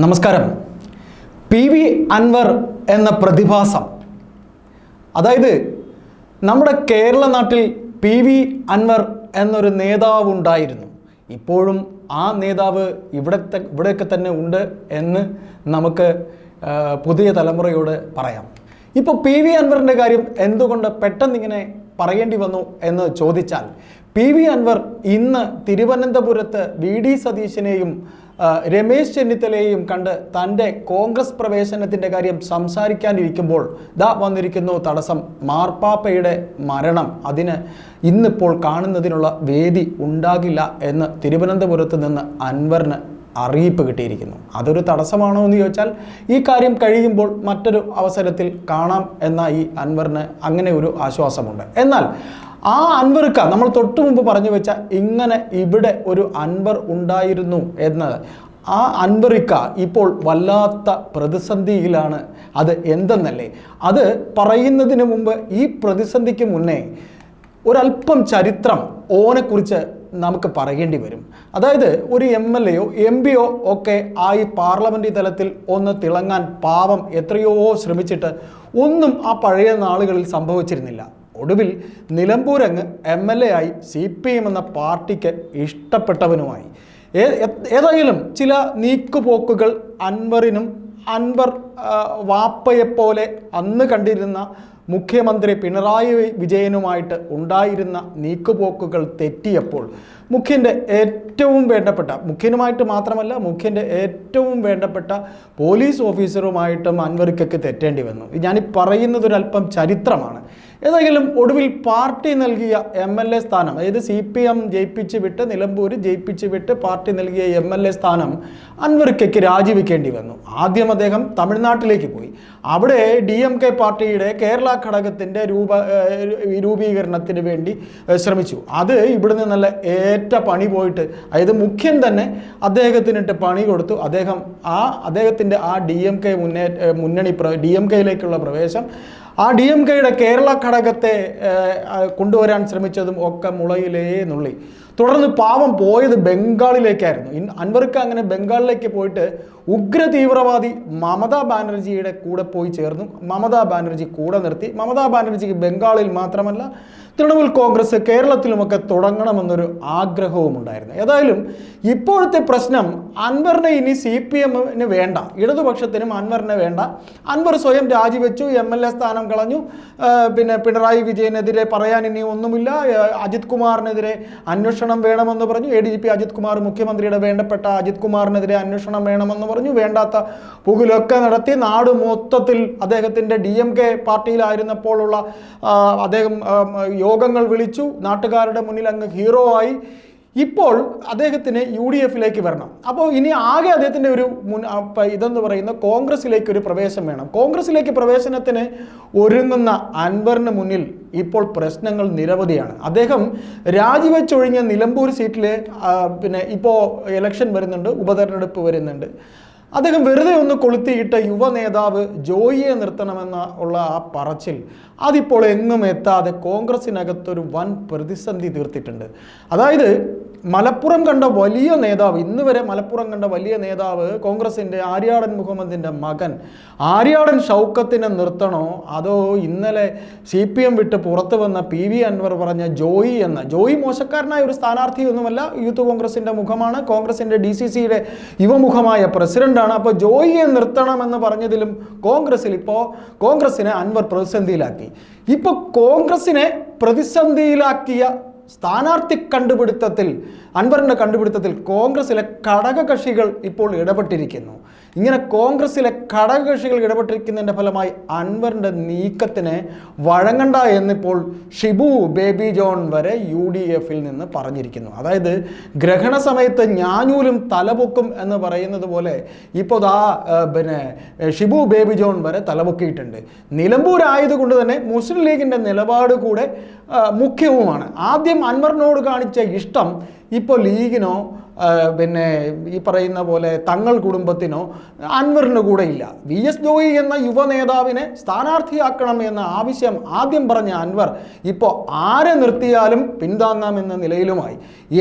നമസ്കാരം. P V Anwar എന്ന പ്രതിഭാസം. അതായത് നമ്മുടെ കേരള നാട്ടിൽ പി വി അൻവർ എന്നൊരു നേതാവ് ഉണ്ടായിരുന്നു. ഇപ്പോഴും ആ നേതാവ് ഇവിടത്തെ ഇവിടെയൊക്കെ തന്നെ ഉണ്ട് എന്ന് നമുക്ക് പുതിയ തലമുറയോട് പറയാം. ഇപ്പോൾ പി വി അൻവറിന്റെ കാര്യം എന്തുകൊണ്ട് പെട്ടെന്നിങ്ങനെ പറയേണ്ടി വന്നു എന്ന് ചോദിച്ചാൽ പി വി അൻവർ ഇന്ന് തിരുവനന്തപുരത്ത് വി ഡി സതീശനെയും രമേശ് ചെന്നിത്തലയെയും കണ്ട് തന്റെ കോൺഗ്രസ് പ്രവേശനത്തിന്റെ കാര്യം സംസാരിക്കാനിരിക്കുമ്പോൾ ദാ വന്നിരിക്കുന്നു തടസ്സം. മാർപ്പാപ്പയുടെ മരണം. അതിന് ഇന്നിപ്പോൾ കാണുന്നതിനുള്ള വേദി ഉണ്ടാകില്ല എന്ന് തിരുവനന്തപുരത്ത് നിന്ന് അൻവറിന് അറിയിപ്പ് കിട്ടിയിരിക്കുന്നു. അതൊരു തടസ്സമാണോ എന്ന് ചോദിച്ചാൽ ഈ കാര്യം കഴിയുമ്പോൾ മറ്റൊരു അവസരത്തിൽ കാണാം എന്ന ഈ അൻവറിന് അങ്ങനെ ഒരു ആശ്വാസമുണ്ട്. എന്നാൽ ആ അൻവർക്ക നമ്മൾ തൊട്ടു മുമ്പ് പറഞ്ഞു വെച്ച ഇങ്ങനെ ഇവിടെ ഒരു അൻവർ ഉണ്ടായിരുന്നു എന്നത്. ആ അൻവറിക്ക ഇപ്പോൾ വല്ലാത്ത പ്രതിസന്ധിയിലാണ്. അത് എന്തെന്നല്ലേ? അത് പറയുന്നതിന് മുമ്പ് ഈ പ്രതിസന്ധിക്ക് മുന്നേ ഒരല്പം ചരിത്രം ഓനെക്കുറിച്ച് നമുക്ക് പറയേണ്ടി വരും. അതായത് ഒരു എം എൽ എയോ എം പിയോ ഒക്കെ ആയി പാർലമെന്റ് തലത്തിൽ ഒന്ന് തിളങ്ങാൻ പാവം എത്രയോ ശ്രമിച്ചിട്ട് ഒന്നും ആ പഴയ നാളുകളിൽ സംഭവിച്ചിരുന്നില്ല. ഒടുവിൽ നിലമ്പൂരങ്ങ് എം എൽ എ ആയി സി പി എം എന്ന പാർട്ടിക്ക് ഇഷ്ടപ്പെട്ടവനുമായി. ഏതായാലും ചില നീക്കുപോക്കുകൾ അൻവറിനും അൻവർ വാപ്പയെപ്പോലെ അന്ന് കണ്ടിരുന്ന മുഖ്യമന്ത്രി പിണറായി വിജയനുമായിട്ട് ഉണ്ടായിരുന്ന നീക്കുപോക്കുകൾ തെറ്റിയപ്പോൾ മുഖ്യന്റെ ഏറ്റവും വേണ്ടപ്പെട്ട മുഖ്യനുമായിട്ട് മാത്രമല്ല മുഖ്യന്റെ ഏറ്റവും വേണ്ടപ്പെട്ട പോലീസ് ഓഫീസറുമായിട്ടും അൻവർക്കൊക്കെ തെറ്റേണ്ടി വന്നു. ഞാനീ പറയുന്നത് ഒരല്പം ചരിത്രമാണ്. ഏതെങ്കിലും ഒടുവിൽ പാർട്ടി നൽകിയ എം എൽ എ സ്ഥാനം അതായത് സി പി എം ജയിപ്പിച്ച് വിട്ട് നിലമ്പൂർ ജയിപ്പിച്ച് വിട്ട് പാർട്ടി നൽകിയ എം എൽ എ സ്ഥാനം അൻവർക്കയ്ക്ക് രാജിവെക്കേണ്ടി വന്നു. ആദ്യം അദ്ദേഹം തമിഴ്നാട്ടിലേക്ക് പോയി. അവിടെ ഡി എം കെ പാർട്ടിയുടെ കേരള ഘടകത്തിന്റെ രൂപ രൂപീകരണത്തിന് വേണ്ടി ശ്രമിച്ചു. അത് ഇവിടെ നിന്നല്ല ഏറ്റ പണി പോയിട്ട് അതായത് മുഖ്യൻ തന്നെ അദ്ദേഹത്തിനിട്ട് പണി കൊടുത്തു. അദ്ദേഹം ആ അദ്ദേഹത്തിന്റെ ആ ഡി എം കെ മുന്നേ മുന്നണി പ്ര ഡി എം കെയിലേക്കുള്ള പ്രവേശം. ആ ഡി എം കെയുടെ കേരള ഘടകത്തെ കൊണ്ടുവരാൻ ശ്രമിച്ചതും ഒക്കെ മുളയിലേ നുള്ളി. തുടർന്ന് പാവം പോയത് ബംഗാളിലേക്കായിരുന്നു. അൻവർക്ക് അങ്ങനെ ബംഗാളിലേക്ക് പോയിട്ട് ഉഗ്ര തീവ്രവാദി മമതാ ബാനർജിയുടെ കൂടെ പോയി ചേർന്നു. മമതാ ബാനർജി കൂടെ നിർത്തി. മമതാ ബാനർജിക്ക് ബംഗാളിൽ മാത്രമല്ല തൃണമൂൽ കോൺഗ്രസ് കേരളത്തിലുമൊക്കെ തുടങ്ങണമെന്നൊരു ആഗ്രഹവും ഉണ്ടായിരുന്നു. ഏതായാലും ഇപ്പോഴത്തെ പ്രശ്നം അൻവറിനെ ഇനി സി പി എമ്മിന് വേണ്ട. ഇടതുപക്ഷത്തിനും അൻവറിനെ വേണ്ട. അൻവർ സ്വയം രാജിവെച്ചു എം എൽ എ സ്ഥാനം കളഞ്ഞു. പിന്നെ പിണറായി വിജയനെതിരെ പറയാൻ ഇനി ഒന്നുമില്ല. അജിത് കുമാറിനെതിരെ അന്വേഷണം വേണമെന്ന് പറഞ്ഞു. A D G P Ajith Kumar മുഖ്യമന്ത്രിയുടെ വേണ്ടപ്പെട്ട അജിത് കുമാറിനെതിരെ അന്വേഷണം വേണമെന്ന് പറഞ്ഞു വേണ്ടാത്ത പുകിലൊക്കെ നടത്തി നാട് മൊത്തത്തിൽ അദ്ദേഹത്തിന്റെ ഡി എം കെ പാർട്ടിയിലായിരുന്നപ്പോഴുള്ള അദ്ദേഹം യോഗങ്ങൾ വിളിച്ചു. നാട്ടുകാരുടെ മുന്നിൽ അങ്ങ് ഹീറോ ആയി. ഇപ്പോൾ അദ്ദേഹത്തിന് യു ഡി എഫിലേക്ക് വരണം. അപ്പോൾ ഇനി ആകെ അദ്ദേഹത്തിന്റെ ഒരു മുൻ ഇതെന്ന് പറയുന്ന കോൺഗ്രസിലേക്ക് ഒരു പ്രവേശം വേണം. കോൺഗ്രസിലേക്ക് പ്രവേശനത്തിന് ഒരുങ്ങുന്ന അൻവറിന് മുന്നിൽ ഇപ്പോൾ പ്രശ്നങ്ങൾ നിരവധിയാണ്. അദ്ദേഹം രാജിവെച്ചൊഴിഞ്ഞ നിലമ്പൂർ സീറ്റിലെ പിന്നെ ഇപ്പോൾ ഇലക്ഷൻ വരുന്നുണ്ട് ഉപതെരഞ്ഞെടുപ്പ് വരുന്നുണ്ട്. അദ്ദേഹം വെറുതെ ഒന്ന് കൊളുത്തിയിട്ട യുവ നേതാവ് ജോയിയെ നിർത്തണമെന്ന ഉള്ള ആ പറച്ചിൽ അതിപ്പോൾ എങ്ങും എത്താതെ കോൺഗ്രസിനകത്തൊരു വൻ പ്രതിസന്ധി തീർത്തിട്ടുണ്ട്. അതായത് മലപ്പുറം കണ്ട വലിയ നേതാവ് ഇന്ന് വരെ മലപ്പുറം കണ്ട വലിയ നേതാവ് കോൺഗ്രസിന്റെ ആര്യാടൻ മുഹമ്മദിന്റെ മകൻ. ആര്യാടൻ ഷൗക്കത്തിനെ നിർത്തണോ? അതോ ഇന്നലെ സി പി എം വിട്ട് പുറത്തു വന്ന പി വി അൻവർ പറഞ്ഞ ജോയി എന്ന? ജോയി മോശക്കാരനായ ഒരു സ്ഥാനാർത്ഥിയൊന്നുമല്ല യൂത്ത് കോൺഗ്രസിന്റെ മുഖമാണ്. കോൺഗ്രസിന്റെ ഡി സി സിയുടെ യുവമുഖമായ പ്രസിഡന്റാണ് അപ്പോൾ ജോയിയെ നിർത്തണമെന്ന് പറഞ്ഞതിലും കോൺഗ്രസ്സിൽ ഇപ്പോൾ കോൺഗ്രസ്സിനെ അൻവർ പ്രതിസന്ധിയിലാക്കി. ഇപ്പോൾ കോൺഗ്രസ്സിനെ പ്രതിസന്ധിയിലാക്കിയ സ്ഥാനാർത്ഥി കണ്ടുപിടുത്തത്തിൽ അൻവറിന്റെ കണ്ടുപിടുത്തത്തിൽ കോൺഗ്രസിലെ ഘടകകക്ഷികൾ ഇപ്പോൾ ഇടപെട്ടിരിക്കുന്നു. ഇങ്ങനെ കോൺഗ്രസിലെ ഘടകകക്ഷികൾ ഇടപെട്ടിരിക്കുന്നതിന്റെ ഫലമായി അൻവറിന്റെ നീക്കത്തിന് വഴങ്ങണ്ട എന്നിപ്പോൾ ഷിബു ബേബി ജോൺ വരെ യു ഡി എഫിൽ നിന്ന് പറഞ്ഞിരിക്കുന്നു. അതായത് ഗ്രഹണ സമയത്ത് ഞാനൂലും തലപൊക്കും എന്ന് പറയുന്നത് പോലെ ഇപ്പോൾ ആ, പിന്നെ ഷിബു ബേബി ജോൺ വരെ തലപൊക്കിയിട്ടുണ്ട്. നിലമ്പൂരായതുകൊണ്ട് തന്നെ മുസ്ലിം ലീഗിന്റെ നിലപാട് കൂടെ മുഖ്യവുമാണ്. ആദ്യം അൻവറിനോട് കാണിച്ച ഇഷ്ടം ഇപ്പോൾ ലീഗിനോ പിന്നെ ഈ പറയുന്ന പോലെ തങ്ങൾ കുടുംബത്തിനോ അൻവറിന് കൂടെ ഇല്ല വി എസ് ജോയി എന്ന യുവ നേതാവിനെ സ്ഥാനാർത്ഥിയാക്കണം എന്ന ആവശ്യം ആദ്യം പറഞ്ഞ അൻവർ ഇപ്പോൾ ആരെ നിർത്തിയാലും പിന്താങ്ങാമെന്ന നിലയിലുമായി.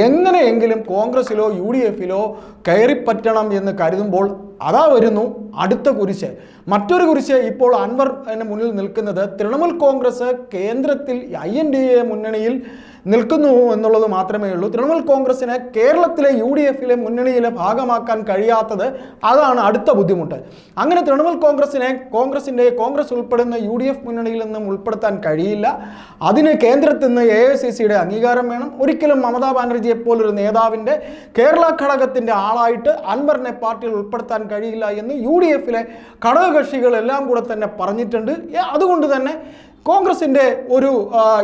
എങ്ങനെയെങ്കിലും കോൺഗ്രസിലോ യു ഡി എഫിലോ കയറിപ്പറ്റണം എന്ന് കരുതുമ്പോൾ അതാ വരുന്നു അടുത്ത കുരിശ്. മറ്റൊരു കുരിശ് ഇപ്പോൾ അൻവർ മുന്നിൽ നിൽക്കുന്നത് തൃണമൂൽ കോൺഗ്രസ് കേന്ദ്രത്തിൽ ഐ എൻ ഡി എ മുന്നണിയിൽ നിൽക്കുന്നു എന്നുള്ളത് മാത്രമേ ഉള്ളൂ. തൃണമൂൽ കോൺഗ്രസിന് കേരളത്തിലെ യു ഡി എഫിലെ മുന്നണിയിലെ ഭാഗമാക്കാൻ കഴിയാത്തത് അതാണ് അടുത്ത ബുദ്ധിമുട്ട്. അങ്ങനെ തൃണമൂൽ കോൺഗ്രസിനെ കോൺഗ്രസിന്റെ കോൺഗ്രസ് ഉൾപ്പെടുന്ന യു ഡി എഫ് മുന്നണിയിൽ നിന്നും ഉൾപ്പെടുത്താൻ കഴിയില്ല. അതിന് കേന്ദ്രത്തിൽ നിന്ന് എ ഐ സി സിയുടെ അംഗീകാരം വേണം. ഒരിക്കലും മമതാ ബാനർജിയെ പോലൊരു നേതാവിന്റെ കേരള ഘടകത്തിന്റെ ആളായിട്ട് അൻവറിനെ പാർട്ടിയിൽ ഉൾപ്പെടുത്താൻ കഴിയില്ല എന്ന് യു ഡി എഫിലെ ഘടകകക്ഷികളെല്ലാം കൂടെ തന്നെ പറഞ്ഞിട്ടുണ്ട്. അതുകൊണ്ട് തന്നെ കോൺഗ്രസിന്റെ ഒരു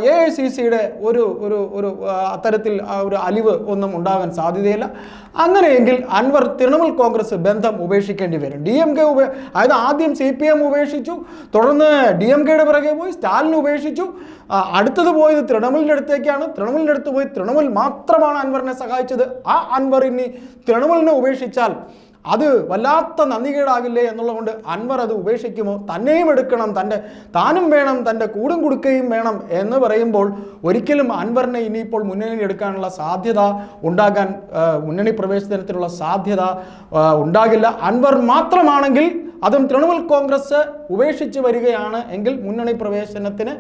എ ഐ സി സിയുടെ ഒരു ഒരു ഒരു അത്തരത്തിൽ ഒരു അലിവ് ഒന്നും ഉണ്ടാകാൻ സാധ്യതയില്ല. അങ്ങനെയെങ്കിൽ അൻവർ തൃണമൂൽ കോൺഗ്രസ് ബന്ധം ഉപേക്ഷിക്കേണ്ടി വരും. ഡി എം കെ ഉപേ അതായത് ആദ്യം സി പി എം ഉപേക്ഷിച്ചു തുടർന്ന് ഡി എം കെയുടെ പിറകെ പോയി സ്റ്റാലിൻ ഉപേക്ഷിച്ചു അടുത്തത് പോയത് തൃണമൂലിന്റെ അടുത്തേക്കാണ്. തൃണമൂലിന്റെ അടുത്ത് പോയി തൃണമൂൽ മാത്രമാണ് അൻവറിനെ സഹായിച്ചത്. ആ അൻവർ ഇനി തൃണമൂലിനെ ഉപേക്ഷിച്ചാൽ അത് വല്ലാത്ത നന്ദികേടാകില്ലേ എന്നുള്ളതുകൊണ്ട് അൻവർ അത് ഉപേക്ഷിക്കുമോ? തന്നെയും എടുക്കണം തന്റെ താനും വേണം തന്റെ കൂടും കൊടുക്കുകയും വേണം എന്ന് പറയുമ്പോൾ ഒരിക്കലും അൻവറിനെ ഇനിയിപ്പോൾ മുന്നണി എടുക്കാനുള്ള സാധ്യത ഉണ്ടാകാൻ മുന്നണി പ്രവേശനത്തിനുള്ള സാധ്യത ഉണ്ടാകില്ല. അൻവർ മാത്രമാണെങ്കിൽ അതും തൃണമൂൽ കോൺഗ്രസ് ഉപേക്ഷിച്ച് വരികയാണ് എങ്കിൽ മുന്നണി പ്രവേശനത്തിന്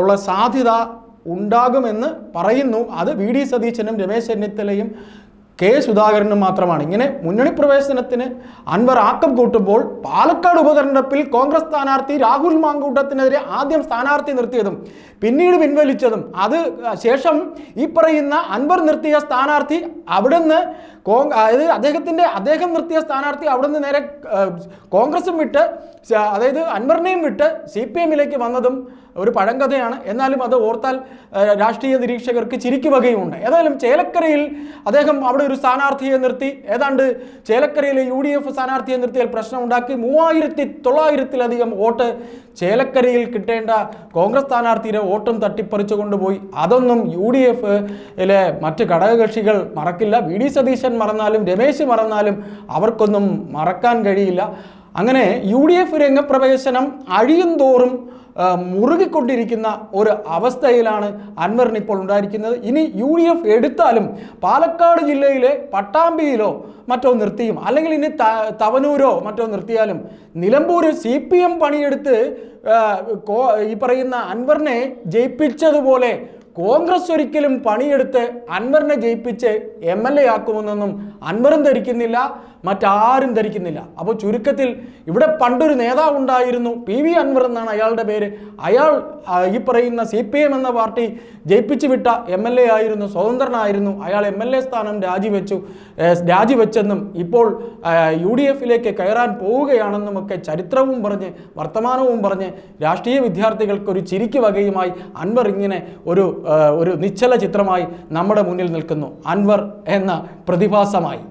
ഉള്ള സാധ്യത ഉണ്ടാകുമെന്ന് പറയുന്നു. അത് വി ഡി സതീശനും രമേശ് ചെന്നിത്തലയും കെ. സുധാകരനും മാത്രമാണ്. ഇങ്ങനെ മുന്നണി പ്രവേശനത്തിന് അൻവർ ആക്കം കൂട്ടുമ്പോൾ പാലക്കാട് ഉപതെരഞ്ഞെടുപ്പിൽ കോൺഗ്രസ് സ്ഥാനാർത്ഥി രാഹുൽ മാങ്കൂട്ടത്തിനെതിരെ ആദ്യം സ്ഥാനാർത്ഥി നിർത്തിയതും പിന്നീട് പിൻവലിച്ചതും. അത് ശേഷം ഈ പറയുന്ന അൻവർ നിർത്തിയ സ്ഥാനാർത്ഥി അവിടുന്ന് കോങ് അതായത് അദ്ദേഹത്തിന്റെ അദ്ദേഹം നിർത്തിയ സ്ഥാനാർത്ഥി അവിടുന്ന് നേരെ കോൺഗ്രസും വിട്ട് അതായത് അൻവറിനെയും വിട്ട് സി പി എമ്മിലേക്ക് വന്നതും ഒരു പഴങ്കഥയാണ്. എന്നാലും അത് ഓർത്താൽ രാഷ്ട്രീയ നിരീക്ഷകർക്ക് ചിരിക്കുകയുമുണ്ട് ഏതായാലും ചേലക്കരയിൽ അദ്ദേഹം അവിടെ ഒരു സ്ഥാനാർത്ഥിയെ നിർത്തി. ഏതാണ്ട് ചേലക്കരയിലെ യു ഡി എഫ് സ്ഥാനാർത്ഥിയെ നിർത്തിയാൽ പ്രശ്നമുണ്ടാക്കി. മൂവായിരത്തി തൊള്ളായിരത്തിലധികം വോട്ട് ചേലക്കരയിൽ കിട്ടേണ്ട കോൺഗ്രസ് സ്ഥാനാർത്ഥിയുടെ വോട്ടും തട്ടിപ്പറിച്ചു കൊണ്ടുപോയി. അതൊന്നും യു ഡി എഫിലെ മറ്റ് ഘടകകക്ഷികൾ മറക്കില്ല. വി ഡി സതീശൻ മറന്നാലും രമേശ് മറന്നാലും അവർക്കൊന്നും മറക്കാൻ കഴിയില്ല. അങ്ങനെ യു ഡി എഫ് രംഗപ്രവേശനം അഴിയും തോറും മുറുകിക്കൊണ്ടിരിക്കുന്ന ഒരു അവസ്ഥയിലാണ് അൻവറിന് ഇപ്പോൾ ഉണ്ടായിരിക്കുന്നത്. ഇനി യു ഡി എഫ് എടുത്താലും പാലക്കാട് ജില്ലയിലെ പട്ടാമ്പിയിലോ മറ്റോ നിർത്തിയും അല്ലെങ്കിൽ ഇനി തവനൂരോ മറ്റോ നിർത്തിയാലും നിലമ്പൂർ സി പി എം പണിയെടുത്ത് ഈ പറയുന്ന അൻവറിനെ ജയിപ്പിച്ചതുപോലെ കോൺഗ്രസ് ഒരിക്കലും പണിയെടുത്ത് അൻവറിനെ ജയിപ്പിച്ച് എം എൽ എ ആക്കുമെന്നൊന്നും അൻവറും ധരിക്കുന്നില്ല മറ്റാരും ധരിക്കുന്നില്ല. അപ്പോൾ ചുരുക്കത്തിൽ ഇവിടെ പണ്ടൊരു നേതാവ് ഉണ്ടായിരുന്നു പി വി അൻവർ എന്നാണ് അയാളുടെ പേര്. അയാൾ ഈ പറയുന്ന സി പി എം എന്ന പാർട്ടി ജയിപ്പിച്ചു വിട്ട എം എൽ എ ആയിരുന്നു സ്വതന്ത്രനായിരുന്നു. അയാൾ എം എൽ എ സ്ഥാനം രാജിവെച്ചു രാജിവെച്ചെന്നും ഇപ്പോൾ യു ഡി എഫിലേക്ക് കയറാൻ പോവുകയാണെന്നും ഒക്കെ ചരിത്രവും പറഞ്ഞ് വർത്തമാനവും പറഞ്ഞ് രാഷ്ട്രീയ വിദ്യാർത്ഥികൾക്ക് ഒരു ചിരിക്ക് വകയുമായി അൻവർ ഇങ്ങനെ ഒരു ഒരു നിശ്ചല ചിത്രമായി നമ്മുടെ മുന്നിൽ നിൽക്കുന്നു. അൻവർ എന്ന പ്രതിഭാസമായി.